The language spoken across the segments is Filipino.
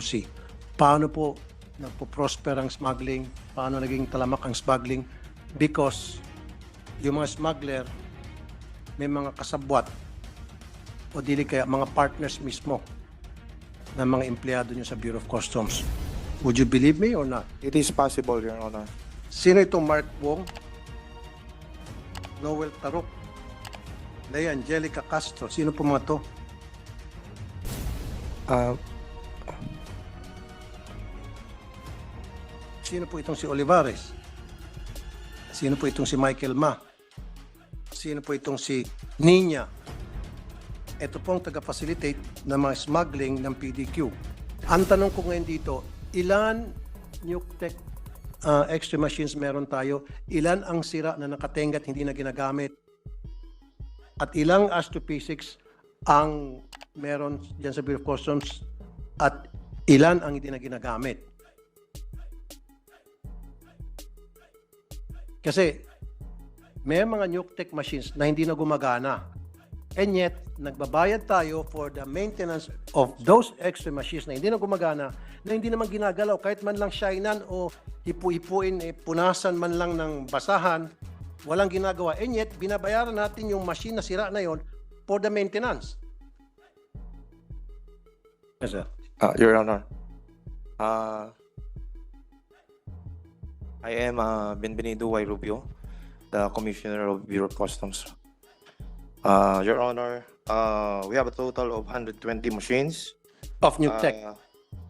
C. Paano po nagpo-prosper ang smuggling? Paano naging talamak ang smuggling? Because yung mga smuggler may mga kasabwat o dili kaya mga partners mismo ng mga empleyado nyo sa Bureau of Customs. Would you believe me or not? It is possible, Your Honor. Sino itong Mark Wong? Noel Tarok? Leia Angelica Castro? Sino po mga to? Uh, Sino po itong si Olivares? Sino po itong si Michael Ma? Sino po itong si Nina? Ito po ang taga-facilitate ng mga smuggling ng PDQ. Ang tanong ko ngayon dito, ilan Nuctec uh, extra machines meron tayo? Ilan ang sira na nakatengat hindi na ginagamit? At ilang Astro P6 ang meron dyan sa Bureau of Customs? At ilan ang hindi na ginagamit? Kasi may mga Nuctec machines na hindi na gumagana. And yet, nagbabayad tayo for the maintenance of those extra machines na hindi na gumagana, na hindi naman ginagalaw, kahit man lang shinan o hipu-hipuin, eh, punasan man lang ng basahan, walang ginagawa. And yet, binabayaran natin yung machine na sira na yon for the maintenance. Yes, sir. uh, Your Honor. Uh, I am uh, Benvenido Y. Rubio, the Commissioner of Bureau of Customs. Uh, Your Honor, uh, we have a total of 120 machines. Of Nuctec. Uh,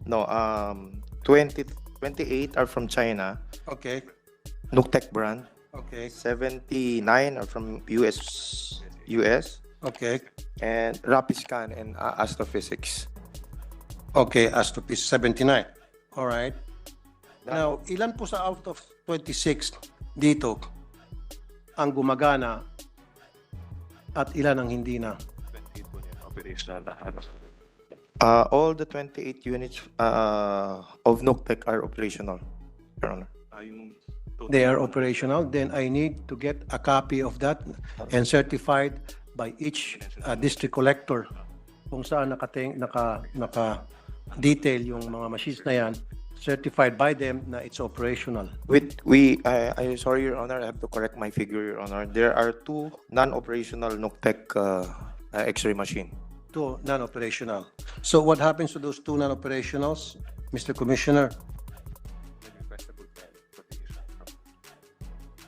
no, um, 20, 28 are from China, okay. Nuctec brand. Okay. 79 are from US, US, Okay. and Rapiscan and uh, Astrophysics. Okay, as to piece 79. All right. Now, ilan po sa out of 26 dito ang gumagana at ilan ang hindi na? Uh, all the 28 units uh, of Nuctec are operational, Your Honor. They are operational, then I need to get a copy of that and certified by each uh, district collector kung saan nakating, naka, naka detail yung mga machines na yan, certified by them na it's operational. With we, I, I sorry, Your Honor, I have to correct my figure, Your Honor. There are two non-operational Nuctec uh, uh, X-ray machine. Two non-operational. So what happens to those two non-operationals, Mr. Commissioner?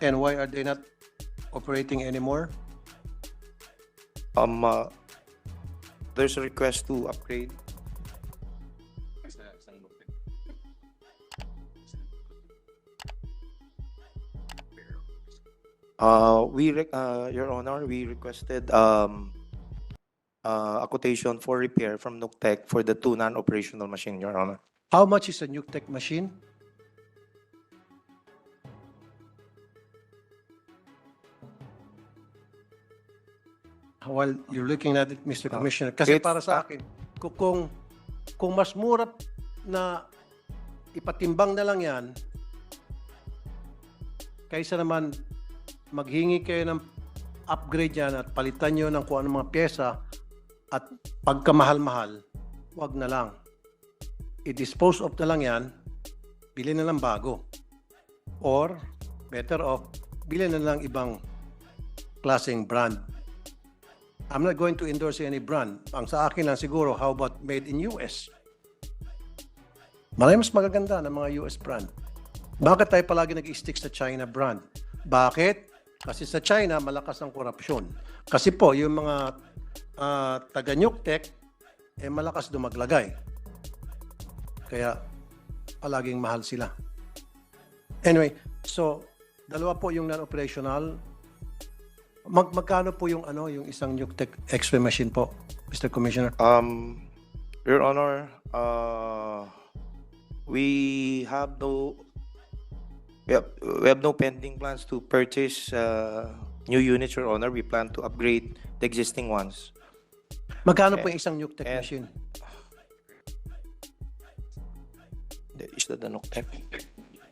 And why are they not operating anymore? Um, uh, there's a request to upgrade. Uh, we, re- uh, Your Honor, we requested um, uh, a quotation for repair from Nuctec for the two non-operational machine, Your Honor. How much is a Nuctec machine? While you're looking at it, Mr. Ah, Commissioner, kasi it's- para sa akin, ku- kung, kung mas mura na ipatimbang na lang yan, kaysa naman maghingi kayo ng upgrade yan at palitan nyo ng kung anong mga pyesa at pagkamahal-mahal, wag na lang i-dispose of na lang yan, bili na lang bago. Or, better off, bili na lang ibang klaseng brand. I'm not going to endorse any brand. Ang sa akin lang siguro, how about made in US? Marami mas magaganda ng mga US brand. Bakit tayo palagi nag-stick sa China brand? Bakit? Kasi sa China, malakas ang korupsyon. Kasi po, yung mga ah, taga-Nuctec, eh malakas dumaglagay. Kaya palaging mahal sila. Anyway, so dalawa po yung non-operational. Mag magkano po yung ano, yung isang Nuctec X-ray machine po, Mr. Commissioner? Um, Your Honor, uh, we have no, we have, we have no pending plans to purchase uh, new units, Your Honor. We plan to upgrade the existing ones. Magkano po yung isang Nuctec and- machine? Is that the Nuctec?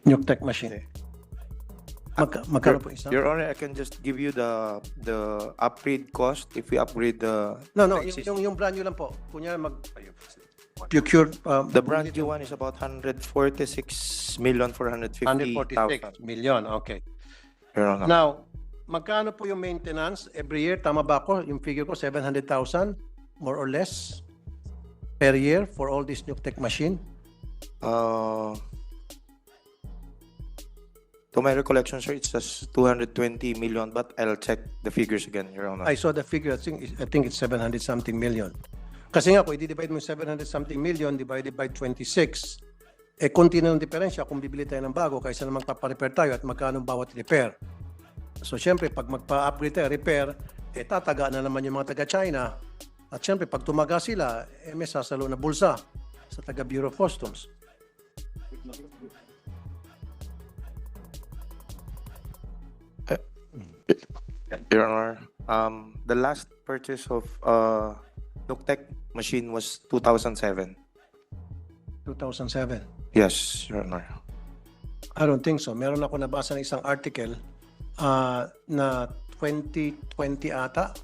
Nuctec machine. Magka, magkano po isang? Your Honor, I can just give you the the upgrade cost if we upgrade the No, no, yung, yung, yung brand new lang po. Kunya mag procured, uh, The brand new one is about 146 million 450 146 million, okay. Your Honor. Now, magkano po yung maintenance every year? Tama ba ako? Yung figure ko, 700,000, more or less, per year for all this new tech machine? Uh, to my recollection, sir, it's just 220 million, but I'll check the figures again, Your Honor. I saw the figure, I think, I think it's 700 something million. Kasi nga, kung i-divide mo yung 700 something million divided by 26, eh, konti na ng diferensya kung bibili tayo ng bago kaysa naman paparepair tayo at magkano bawat repair. So, syempre, pag magpa-upgrade tayo, repair, eh, tataga na naman yung mga taga-China. At syempre, pag tumaga sila, eh, may sasalo na bulsa sa taga Bureau of Customs. Your Honor, um, the last purchase of uh, Nuktek machine was 2007. 2007. Yes, Your Honor. I don't think so. Meron ako nabasa ng isang article ah, na 2020 ata.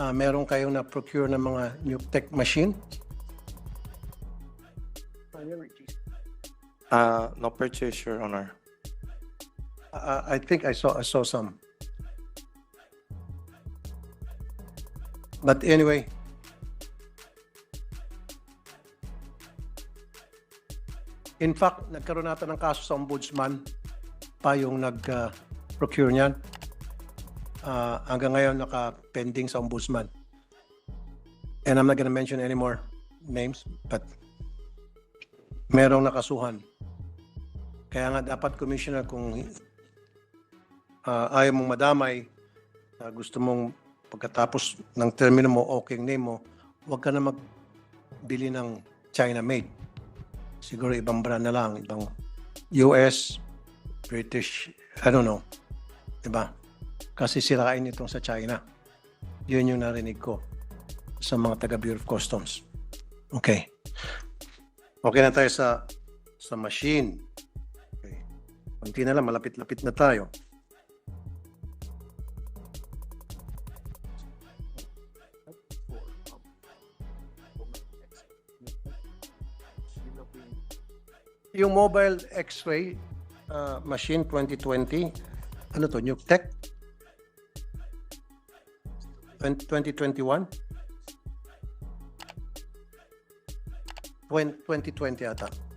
ah, meron kayong na-procure ng mga new tech machine. Uh, no purchase, Your Honor. Ah, I think I saw I saw some. But anyway, in fact, nagkaroon natin ng kaso sa ombudsman pa yung nag-procure niyan. Ah, hanggang ngayon naka-pending sa ombudsman. And I'm not gonna mention any more names, but merong nakasuhan. Kaya nga dapat, Commissioner, kung ah, ayaw mong madamay, ah, gusto mong pagkatapos ng termino mo, okay name mo, huwag ka na magbili ng China-made. Siguro ibang brand na lang, ibang US, British, I don't know. Diba? Kasi sirain itong sa China. Yun yung narinig ko sa mga taga Bureau of Customs. Okay. Okay na tayo sa sa machine. Okay. Kunti na lang, malapit-lapit na tayo. Yung mobile x-ray uh, machine 2020, ano to, Nuke Tech? 2021? 2020 ata.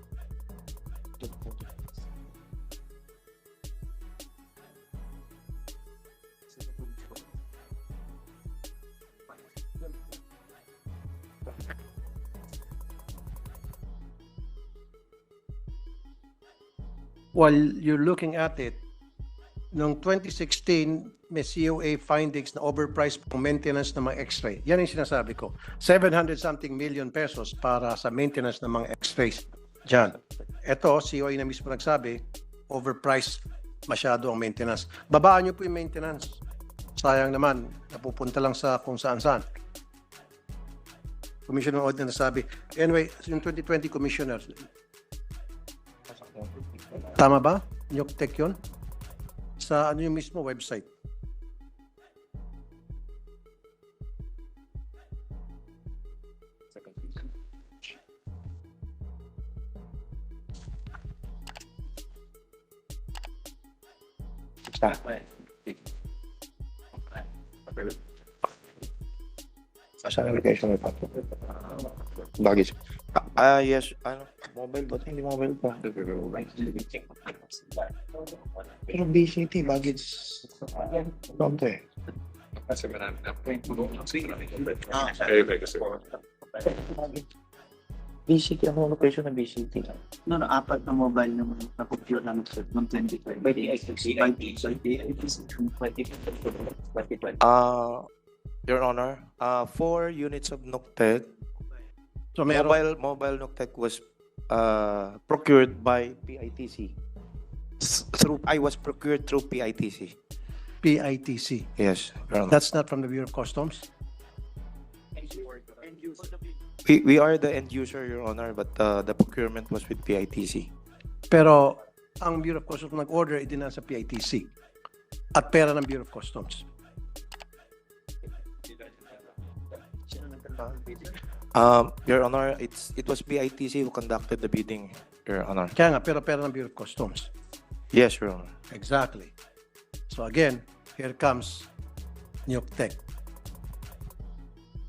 While you're looking at it, noong 2016, may COA findings na overpriced po maintenance ng mga x-ray. Yan yung sinasabi ko. 700 something million pesos para sa maintenance ng mga x-rays. Diyan. Ito, COA na mismo nagsabi, overpriced masyado ang maintenance. Babaan niyo po yung maintenance. Sayang naman, napupunta lang sa kung saan-saan. Commissioner Odd na nasabi. Anyway, yung 2020 Commissioner, Tama ba? Nyoktek yun? Sa ano yung mismo website? Saan application may pato? Baggage. Ah, yes. Ano? Mobile ba? Hindi mobile pa. Pero BCT, baggage. Konti. Kasi marami na. Ah. Eh, eh, kasi BCT, ano location ng BCT? No, no, apat na mobile na na-compute ng ng 2020. By the XXC, by the XXC, 2020. Ah, Your Honor, uh, four units of Noctec. So meron, Mobile, mobile Noctec was uh, procured by PITC. Through, I was procured through PITC. PITC. Yes. That's not from the Bureau of Customs? We, we are the end user, Your Honor, but uh, the procurement was with PITC. Pero ang Bureau of Customs nag-order, idinaan sa PITC. At pera ng Bureau of Customs. Um, Your Honor, it's, it was BITC who conducted the bidding, Your Honor. Kaya nga, pero pera ng Bureau of Customs. Yes, Your Honor. Exactly. So again, here comes Nuke Tech.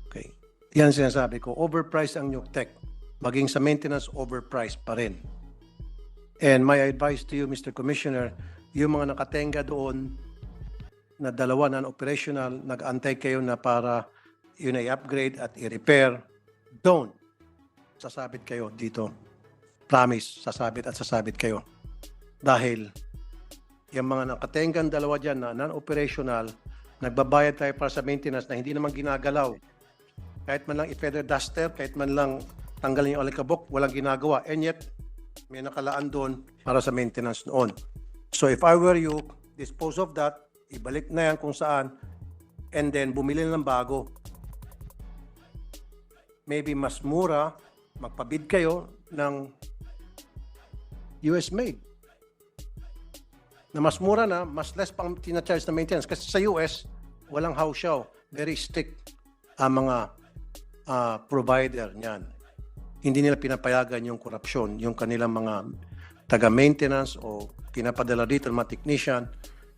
Okay. Yan sinasabi ko. Overpriced ang Nuke Tech. Maging sa maintenance, overpriced pa rin. And my advice to you, Mr. Commissioner, yung mga nakatenga doon na dalawa non-operational, nag-antay kayo na para yun ay upgrade at i-repair, don't. Sasabit kayo dito. Promise, sasabit at sasabit kayo. Dahil yung mga nakatengang dalawa dyan na non-operational, nagbabayad tayo para sa maintenance na hindi naman ginagalaw. Kahit man lang i-feather duster, kahit man lang tanggalin yung alikabok, walang ginagawa. And yet, may nakalaan doon para sa maintenance noon. So if I were you, dispose of that, ibalik na yan kung saan, and then bumili ng bago. Maybe mas mura, magpabid kayo ng US made na mas mura na, mas less pang tina-charge na maintenance. Kasi sa US, walang house show. Very strict ang mga ah, provider niyan. Hindi nila pinapayagan yung korupsyon, yung kanilang mga taga-maintenance o pinapadala dito ng mga technician,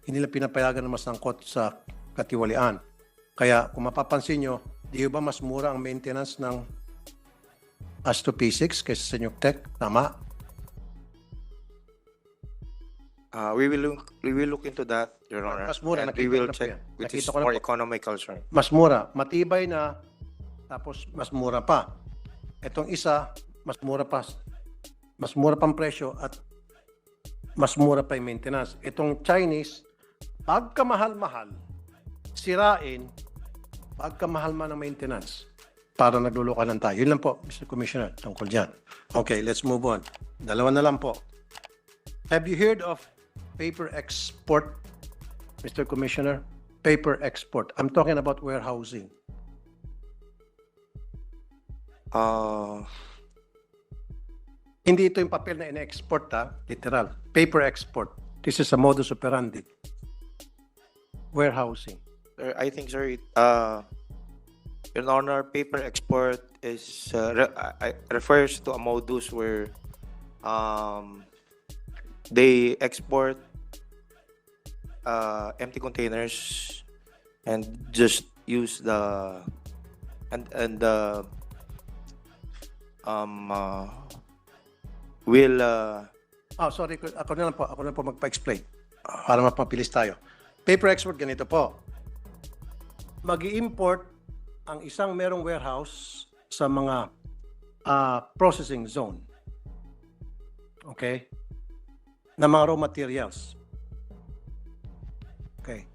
hindi nila pinapayagan na masangkot sa katiwalian. Kaya kung mapapansin nyo, di ba mas mura ang maintenance ng Astro P6 kaysa sa Tech? Tama? Uh, we will look, we will look into that, Your Honor. Mas mura, and nakita we will ko na po check yan. which Nakita is ko na more po. economical, sir. mas mura. Matibay na, tapos mas mura pa. Itong isa, mas mura pa. Mas mura pang presyo at mas mura pa yung maintenance. Itong Chinese, pagkamahal-mahal, sirain, pagkamahal man ang maintenance, para naglulukanan tayo. Yun lang po, Mr. Commissioner, tungkol dyan. Okay, let's move on. Dalawa na lang po. Have you heard of paper export, Mr. Commissioner? Paper export. I'm talking about warehousing. Uh, Hindi ito yung papel na ina-export ha, literal. Paper export. This is a modus operandi. Warehousing. I think, sir, uh, Your Honor, paper export is, uh, re- refers to a modus where, um, they export, uh, empty containers and just use the, and, and the, um, uh, will, uh, Oh, sorry. Ako na lang po. Ako na po magpa-explain. Para mapabilis tayo. Paper export, ganito po. Mag import ang isang merong warehouse sa mga ah, processing zone. Okay? Na mga raw materials. Okay.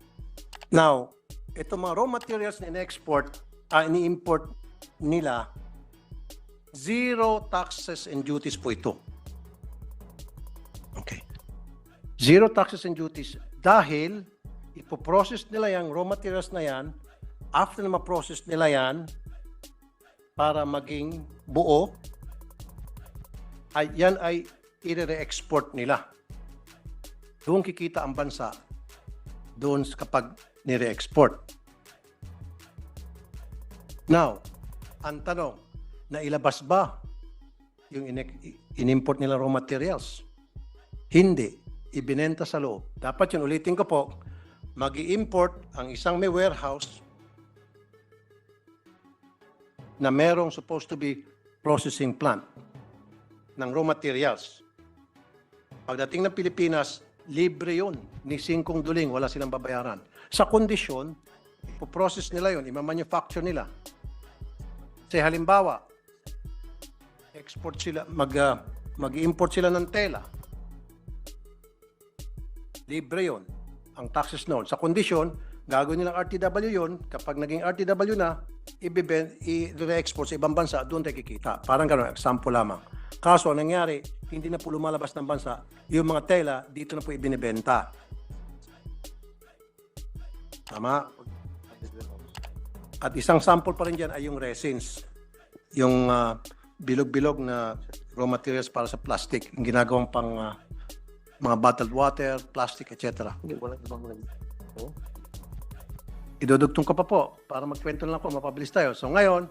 Now, itong mga raw materials na in-export, ah, ini-import nila, zero taxes and duties po ito. Okay. Zero taxes and duties dahil ipoprocess nila yung raw materials na yan, after na ma-process nila yan, para maging buo, ay yan ay i-re-export nila. Doon kikita ang bansa doon kapag nire-export. Now, ang tanong, nailabas ba yung in- in-import nila raw materials? Hindi. Ibinenta sa loob. Dapat yun, ulitin ko po, mag import ang isang may warehouse na merong supposed to be processing plant ng raw materials. Pagdating ng Pilipinas, libre yun. Ni singkong duling, wala silang babayaran. Sa kondisyon, ipoprocess nila yun, imamanufacture nila. Say halimbawa, export sila, mag, ah, mag-import sila ng tela. Libre yon ang taxes noon. Sa kondisyon, gagawin nilang RTW yon kapag naging RTW na, ibiben, i-re-export sa ibang bansa, doon tayo kikita. Parang gano'n, example lamang. Kaso, ang nangyari, hindi na po lumalabas ng bansa, yung mga tela, dito na po ibinibenta. Tama? At isang sample pa rin dyan ay yung resins. Yung ah, bilog-bilog na raw materials para sa plastic. Yung ginagawang pang ah, mga bottled water, plastic, etc. Idudugtong ko pa po para magkwento lang po, mapabilis tayo. So ngayon,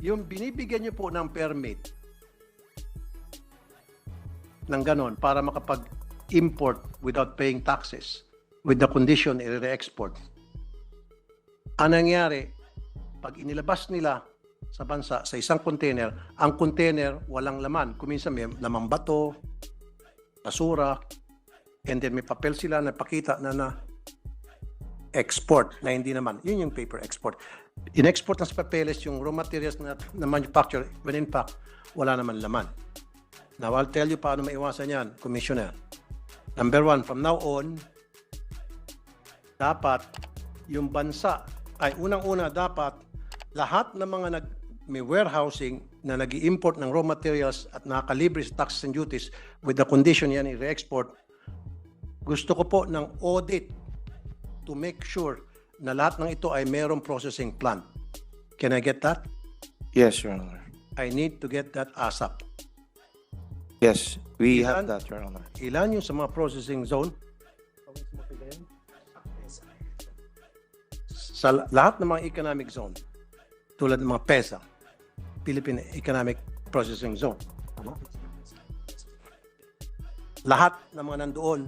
yung binibigyan niyo po ng permit ng ganon para makapag-import without paying taxes with the condition i-re-export. Ang nangyari, pag inilabas nila sa bansa sa isang container, ang container walang laman. Kuminsan may lamang bato, basura, and then may papel sila na pakita na na export na hindi naman. Yun yung paper export. In-export na papeles yung raw materials na, na manufacture, when in fact, wala naman laman. Now, I'll tell you paano maiwasan yan, Commissioner. Number one, from now on, dapat yung bansa, ay unang-una dapat lahat ng mga nag, may warehousing na nag import ng raw materials at nakakalibre sa taxes and duties with the condition yan i-re-export, gusto ko po ng audit to make sure na lahat ng ito ay mayroong processing plant. Can I get that? Yes, Your Honor. I need to get that ASAP. Yes, we have Ilan? that, Your Honor. Ilan yung sa mga processing zone? Sa la- lahat ng mga economic zone, tulad ng mga PESA, Philippine Economic Processing Zone. Lahat ng mga nandoon,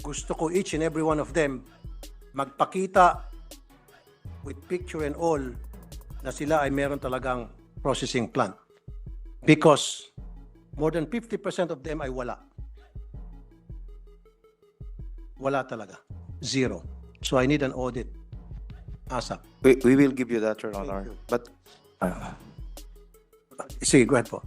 gusto ko each and every one of them magpakita with picture and all na sila ay meron talagang processing plant. Because more than 50% of them ay wala. Wala talaga. Zero. So I need an audit. ASAP. We, we will give you that, Your Honor. But, uh, Sige, go ahead po.